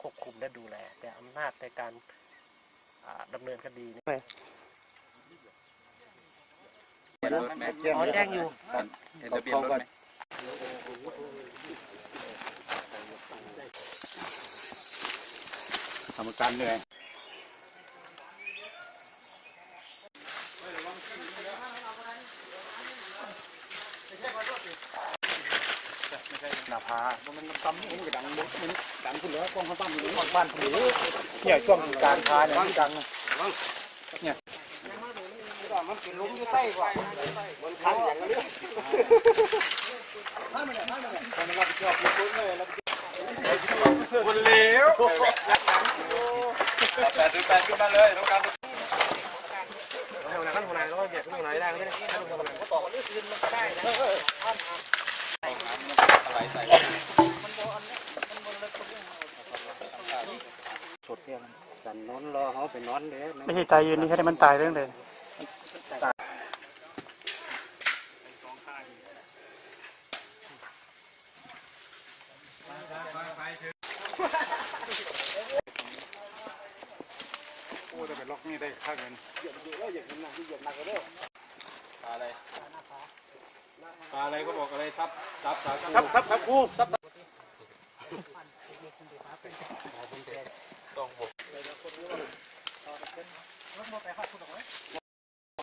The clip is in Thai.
ควบคุมและดูแล แต่อำนาจในการอ่าดำเนินคดีนี่อ๋อแจ้งอยู่เห็นทะเบียนรถไหมทำการเหนื่อย หน้าผามันตำมันก็ดังมันดังขึ้นแล้วกล้องเขาตั้งอยู่บ้านผมเนี่ยช่วงกลางพาเนี่ยที่ดังเนี่ยมันเป็นลุมอยู่ใต้กว่ามันคันอย่างนี้คนเลวแต่ดูแต่ขึ้นมาเลยต้องการให้หัวหน้าขั้นหัวหน้าแล้วก็เก็บหัวหน้าได้ไม่ได้ให้หัวหน้าก็ต่อกันนี่คืนมันก็ได้นะ ส่สุดเนี่ยสันนอนรอเขาไปนอนเลยไม่ใช่ตายยืนนี่แค่ได้มันตายเรื่องเลยโอ้แต่ไปล็อกนี่ได้ค่าเงินหยิบหนักเยอะไร อะไรก็บอกอะไรทับทับสาครับครับครับครูครับต้องผม